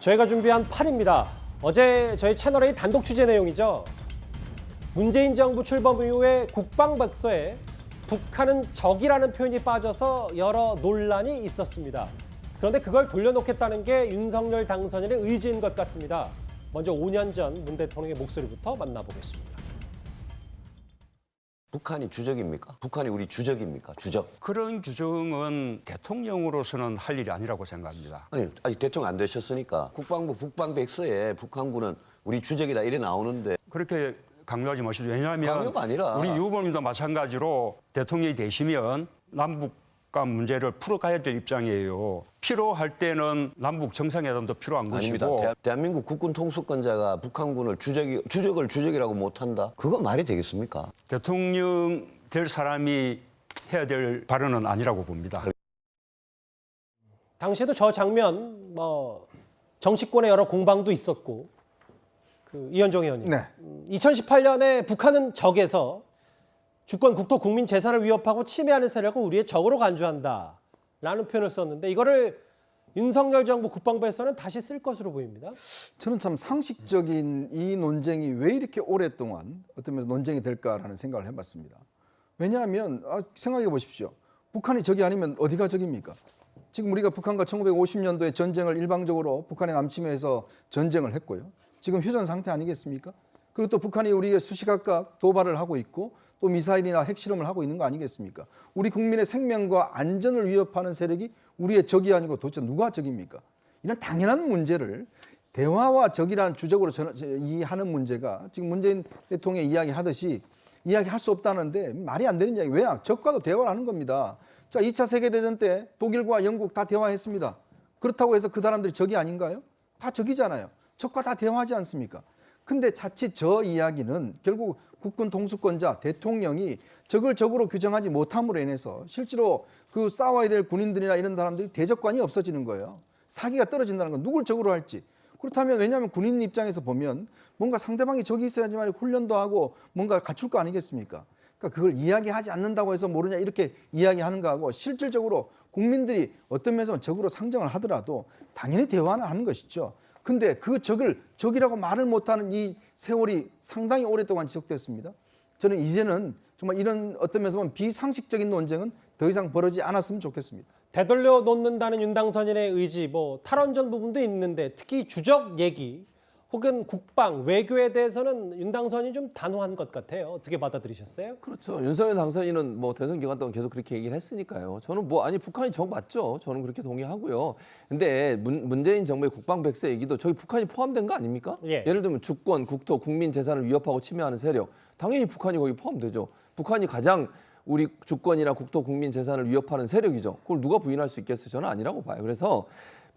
저희가 준비한 8입니다. 어제 저희 채널의 단독 취재 내용이죠. 문재인 정부 출범 이후에 국방백서에 북한은 적이라는 표현이 빠져서 여러 논란이 있었습니다. 그런데 그걸 돌려놓겠다는 게 윤석열 당선인의 의지인 것 같습니다. 먼저 5년 전 문 대통령의 목소리부터 만나보겠습니다. 북한이 주적입니까? 북한이 우리 주적입니까? 주적. 그런 규정은 대통령으로서는 할 일이 아니라고 생각합니다. 아니 아직 대통령 안 되셨으니까 국방부 국방백서에 북한군은 우리 주적이다 이래 나오는데 그렇게 강요하지 마시죠. 왜냐하면 강요가 아니라. 우리 유 후보님도 마찬가지로 대통령이 되시면 남북 간 문제를 풀어가야 될 입장이에요. 필요할 때는 남북 정상회담도 필요한 아닙니다. 것이고 대, 대한 민국 국군 통수권자가 북한군을 주적이 주적을 주적이라고 못한다. 그거 말이 되겠습니까? 대통령 될 사람이 해야 될 발언은 아니라고 봅니다. 당시에도 저 장면 뭐 정치권의 여러 공방도 있었고 그 이현종 의원님 네. 2018년에 북한은 적에서 주권, 국토, 국민 재산을 위협하고 침해하는 세력을 우리의 적으로 간주한다 라는 표현을 썼는데 이거를 윤석열 정부 국방부에서는 다시 쓸 것으로 보입니다. 저는 참 상식적인 이 논쟁이 왜 이렇게 오랫동안 어떤 면에서 논쟁이 될까라는 생각을 해봤습니다. 왜냐하면 아, 생각해 보십시오. 북한이 적이 아니면 어디가 적입니까? 지금 우리가 북한과 1950년도에 전쟁을 일방적으로 북한에 남침해서 전쟁을 했고요. 지금 휴전 상태 아니겠습니까? 그리고 또 북한이 우리에 수시각각 도발을 하고 있고 또 미사일이나 핵실험을 하고 있는 거 아니겠습니까? 우리 국민의 생명과 안전을 위협하는 세력이 우리의 적이 아니고 도대체 누가 적입니까? 이런 당연한 문제를 대화와 적이란 주적으로 이해하는 문제가 지금 문재인 대통령이 이야기하듯이 이야기할 수 없다는데 말이 안 되는 이야기. 왜야? 적과도 대화를 하는 겁니다. 자, 2차 세계대전 때 독일과 영국 다 대화했습니다. 그렇다고 해서 그 사람들이 적이 아닌가요? 다 적이잖아요. 적과 다 대화하지 않습니까? 근데 자칫 저 이야기는 결국 국군 통수권자 대통령이 적을 적으로 규정하지 못함으로 인해서 실제로 그 싸워야 될 군인들이나 이런 사람들이 대적관이 없어지는 거예요. 사기가 떨어진다는 건 누굴 적으로 할지. 그렇다면 왜냐하면 군인 입장에서 보면 뭔가 상대방이 적이 있어야지만 훈련도 하고 뭔가 갖출 거 아니겠습니까? 그러니까 그걸 이야기하지 않는다고 해서 모르냐 이렇게 이야기하는 거하고 실질적으로 국민들이 어떤 면에서 적으로 상정을 하더라도 당연히 대화는 하는 것이죠. 근데 그 적을 적이라고 말을 못하는 이 세월이 상당히 오랫동안 지속됐습니다. 저는 이제는 정말 이런 어떤 면에서 보면 비상식적인 논쟁은 더 이상 벌어지지 않았으면 좋겠습니다. 되돌려 놓는다는 윤 당선인의 의지, 뭐 탈원전 부분도 있는데 특히 주적 얘기 혹은 국방, 외교에 대해서는 윤 당선인이 좀 단호한 것 같아요. 어떻게 받아들이셨어요? 그렇죠. 윤석열 당선인은 뭐 대선 기간 동안 계속 그렇게 얘기를 했으니까요. 저는 뭐 아니 북한이 적 맞죠. 저는 그렇게 동의하고요. 근데 문, 문재인 정부의 국방 백서 얘기도 저희 북한이 포함된 거 아닙니까? 예. 예를 들면 주권, 국토, 국민 재산을 위협하고 침해하는 세력. 당연히 북한이 거기 포함되죠. 북한이 가장 우리 주권이나 국토, 국민 재산을 위협하는 세력이죠. 그걸 누가 부인할 수 있겠어요? 저는 아니라고 봐요. 그래서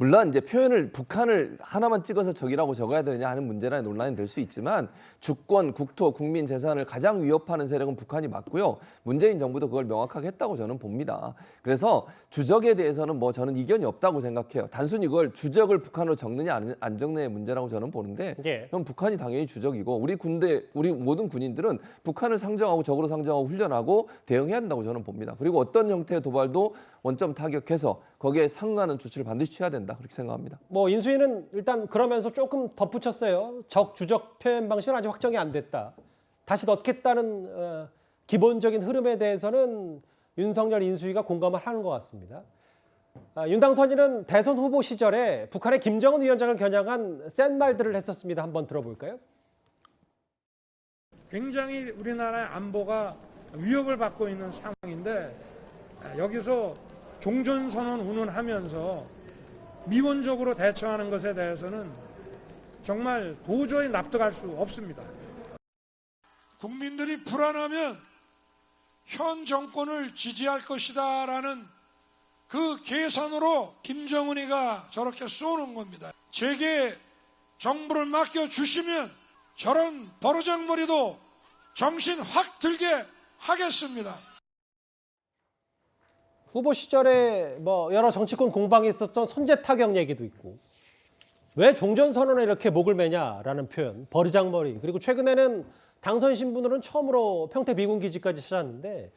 물론 이제 표현을 북한을 하나만 찍어서 적이라고 적어야 되느냐 하는 문제나 논란이 될 수 있지만 주권, 국토, 국민 재산을 가장 위협하는 세력은 북한이 맞고요. 문재인 정부도 그걸 명확하게 했다고 저는 봅니다. 그래서 주적에 대해서는 뭐 저는 이견이 없다고 생각해요. 단순히 그걸 주적을 북한으로 적느냐 안- 안 적느냐의 문제라고 저는 보는데 예. 그럼 북한이 당연히 주적이고 우리 군대 우리 모든 군인들은 북한을 상정하고 적으로 상정하고 훈련하고 대응해야 한다고 저는 봅니다. 그리고 어떤 형태의 도발도 원점 타격해서 거기에 상응하는 조치를 반드시 취해야 된다 그렇게 생각합니다. 뭐 인수위는 일단 그러면서 조금 덧붙였어요. 적 주적 표현 방식은 아직 확정이 안 됐다. 다시 넣겠다는 어, 기본적인 흐름에 대해서는 윤석열 인수위가 공감을 하는 것 같습니다. 아, 윤 당선인은 대선 후보 시절에 북한의 김정은 위원장을 겨냥한 센 말들을 했었습니다. 한번 들어볼까요? 굉장히 우리나라의 안보가 위협을 받고 있는 상황인데 아, 여기서 종전선언 운운하면서 미온적으로 대처하는 것에 대해서는 정말 도저히 납득할 수 없습니다. 국민들이 불안하면 현 정권을 지지할 것이다라는 그 계산으로 김정은이가 저렇게 쏘는 겁니다. 제게 정부를 맡겨 주시면 저런 버르장머리도 정신 확 들게 하겠습니다. 후보 시절에 뭐 여러 정치권 공방이 있었던 선제 타격 얘기도 있고 왜 종전 선언에 이렇게 목을 매냐라는 표현, 버르장머리 그리고 최근에는 당선 신분으로는 처음으로 평택 미군 기지까지 찾았는데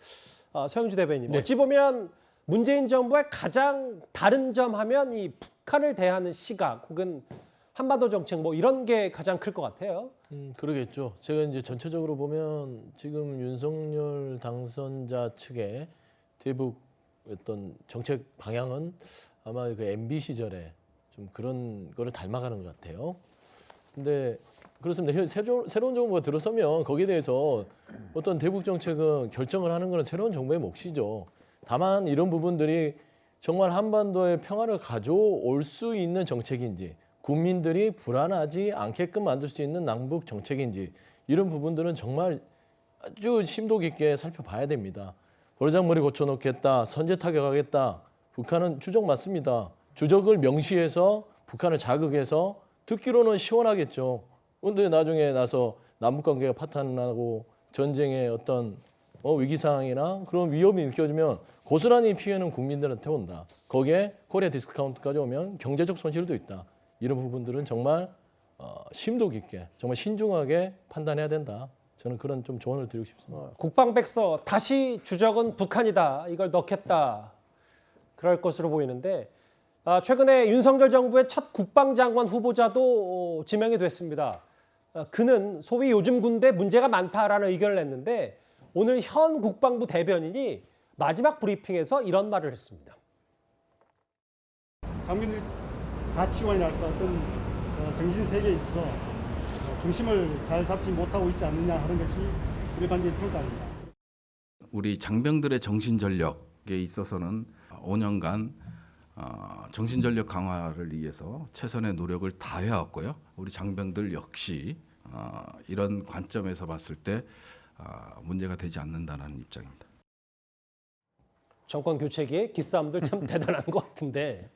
어, 서영주 대변인 어찌 보면 문재인 정부의 가장 다른 점 하면 이 북한을 대하는 시각 혹은 한반도 정책 뭐 이런 게 가장 클 것 같아요. 음, 그러겠죠. 제가 이제 전체적으로 보면 지금 윤석열 당선자 측의 대북 어떤 정책 방향은 아마 그 MB 시절에 좀 그런 거를 닮아가는 것 같아요. 근데 그렇습니다. 현- 새로, 새로운 정부가 들어서면 거기에 대해서 어떤 대북 정책은 결정을 하는 것은 새로운 정부의 몫이죠. 다만 이런 부분들이 정말 한반도의 평화를 가져올 수 있는 정책인지 국민들이 불안하지 않게끔 만들 수 있는 남북 정책인지 이런 부분들은 정말 아주 심도 깊게 살펴봐야 됩니다. 버르장머리 고쳐놓겠다, 선제 타격하겠다. 북한은 주적 맞습니다. 주적을 명시해서 북한을 자극해서 듣기로는 시원하겠죠. 근데 나중에 나서 남북 관계가 파탄나고 전쟁의 어떤 어, 위기 상황이나 그런 위협이 느껴지면 고스란히 피해는 국민들한테 온다. 거기에 코리아 디스카운트까지 오면 경제적 손실도 있다. 이런 부분들은 정말 어, 심도 깊게 정말 신중하게 판단해야 된다. 저는 그런 좀 조언을 드리고 싶습니다. 어, 국방백서 다시 주적은 북한이다 이걸 넣겠다 그럴 것으로 보이는데 아, 최근에 윤석열 정부의 첫 국방장관 후보자도 어, 지명이 됐습니다. 아, 그는 소위 요즘 군대 문제가 많다라는 의견을 냈는데 오늘 현 국방부 대변인이 마지막 브리핑에서 이런 말을 했습니다. 장군들 가치관이랄까 어떤 어, 정신 세계에 있어 어, 중심을 잘 잡지 못하고 있지 않느냐 하는 것이 일반적인 평가입니다. 우리 장병들의 정신 전력에 있어서는 5년간 어, 정신 전력 강화를 위해서 최선의 노력을 다해왔고요. 우리 장병들 역시 어, 이런 관점에서 봤을 때 어, 문제가 되지 않는다는 입장입니다. 정권 교체기에 기싸움들 참 대단한 것 같은데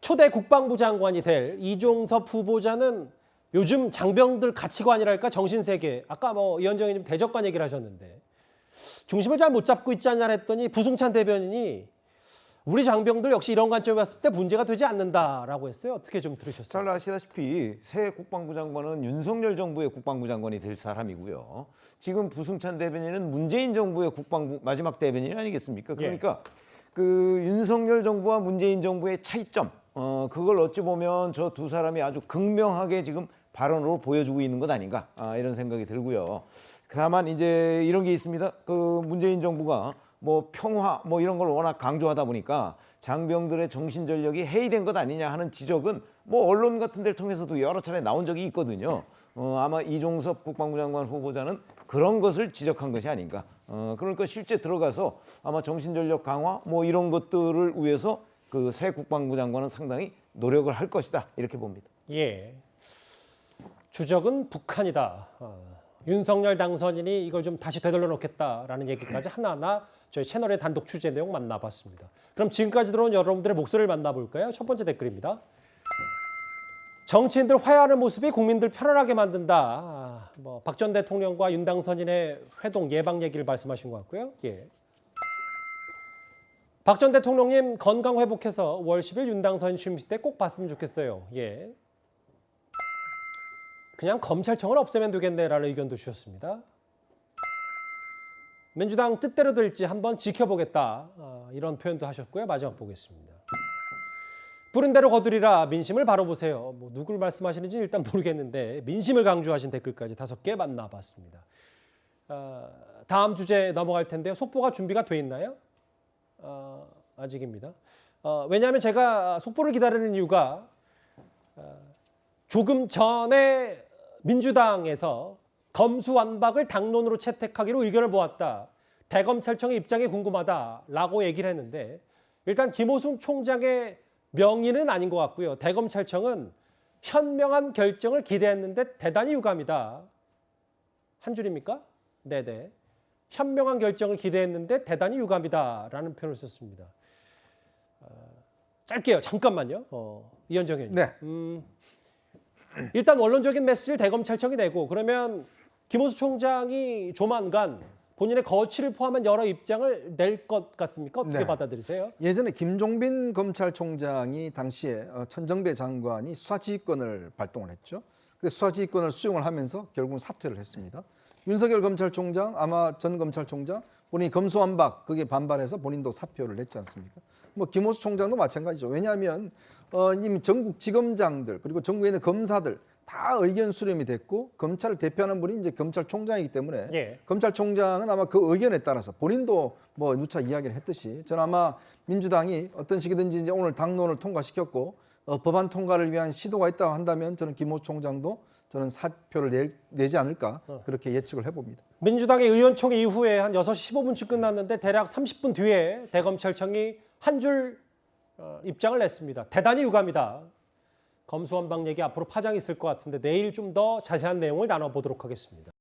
초대 국방부 장관이 될 이종섭 후보자는 요즘 장병들 가치관이랄까 정신세계 아까 뭐 이현정 의원님 대적관 얘기를 하셨는데 중심을 잘 못 잡고 있지 않냐 했더니 부승찬 대변인이 우리 장병들 역시 이런 관점에 봤을 때 문제가 되지 않는다라고 했어요. 어떻게 좀 들으셨어요? 잘 아시다시피 새 국방부 장관은 윤석열 정부의 국방부 장관이 될 사람이고요. 지금 부승찬 대변인은 문재인 정부의 국방부 마지막 대변인 아니겠습니까? 그러니까 그 윤석열 정부와 문재인 정부의 차이점, 어 그걸 어찌 보면 저 두 사람이 아주 극명하게 지금 발언으로 보여주고 있는 것 아닌가 아, 이런 생각이 들고요. 다만 이제 이런 게 있습니다. 그 문재인 정부가 뭐 평화 뭐 이런 걸 워낙 강조하다 보니까 장병들의 정신 전력이 해이된 것 아니냐 하는 지적은 뭐 언론 같은 데를 통해서도 여러 차례 나온 적이 있거든요. 어, 아마 이종섭 국방부 장관 후보자는 그런 것을 지적한 것이 아닌가. 어, 그러니까 실제 들어가서 아마 정신 전력 강화 뭐 이런 것들을 위해서 그 새 국방부 장관은 상당히 노력을 할 것이다 이렇게 봅니다. 예. 주적은 북한이다. 어, 윤석열 당선인이 이걸 좀 다시 되돌려 놓겠다라는 얘기까지 하나하나 저희 채널의 단독 취재 내용 만나봤습니다. 그럼 지금까지 들어온 여러분들의 목소리를 만나볼까요? 첫 번째 댓글입니다. 정치인들 화해하는 모습이 국민들 편안하게 만든다. 아, 뭐박 전 대통령과 윤 당선인의 회동 예방 얘기를 말씀하신 것 같고요. 예. 박 전 대통령님 건강 회복해서 월 10일 윤 당선인 취임식 때 꼭 봤으면 좋겠어요. 예. 그냥 검찰청을 없애면 되겠네라는 의견도 주셨습니다. 민주당 뜻대로 될지 한번 지켜보겠다 아, 이런 표현도 하셨고요. 마지막 보겠습니다. 부른 대로 거두리라 민심을 바로 보세요. 뭐 누굴 말씀하시는지 일단 모르겠는데 민심을 강조하신 댓글까지 다섯 개 만나봤습니다. 아, 다음 주제 넘어갈 텐데요. 속보가 준비가 돼 있나요? 어, 아직입니다. 어, 왜냐하면 제가 속보를 기다리는 이유가 어, 조금 전에 민주당에서 검수완박을 당론으로 채택하기로 의견을 모았다. 대검찰청의 입장이 궁금하다라고 얘기를 했는데 일단 김호순 총장의 명의는 아닌 것 같고요. 대검찰청은 현명한 결정을 기대했는데 대단히 유감이다. 한 줄입니까? 네네. 현명한 결정을 기대했는데 대단히 유감이다라는 표현을 썼습니다. 어, 짧게요. 잠깐만요. 어, 이현정 의원님. 네. 음, 일단 원론적인 메시지를 대검찰청이 내고 그러면 김호수 총장이 조만간 본인의 거취를 포함한 여러 입장을 낼 것 같습니까? 어떻게 네. 받아들이세요? 예전에 김종빈 검찰총장이 당시에 어, 천정배 장관이 수사지휘권을 발동을 했죠. 그 수사지휘권을 수용을 하면서 결국 사퇴를 했습니다. 윤석열 검찰총장, 아마 전 검찰총장 본인이 검수완박 그게 반발해서 본인도 사표를 냈지 않습니까? 뭐 김호수 총장도 마찬가지죠. 왜냐하면 어, 이미 전국 지검장들 그리고 전국에 있는 검사들 다 의견 수렴이 됐고 검찰을 대표하는 분이 이제 검찰총장이기 때문에 예. 검찰총장은 아마 그 의견에 따라서 본인도 뭐 누차 이야기를 했듯이 저는 아마 민주당이 어떤 식이든지 이제 오늘 당론을 통과시켰고 어, 법안 통과를 위한 시도가 있다고 한다면 저는 김호수 총장도 저는 사표를 내, 내지 않을까 그렇게 예측을 해봅니다. 민주당의 의원총회 이후에 한 6시 15분쯤 끝났는데 대략 30분 뒤에 대검찰청이 한줄 어, 입장을 냈습니다. 대단히 유감이다. 검수완박 얘기 앞으로 파장이 있을 것 같은데 내일 좀 더 자세한 내용을 나눠보도록 하겠습니다.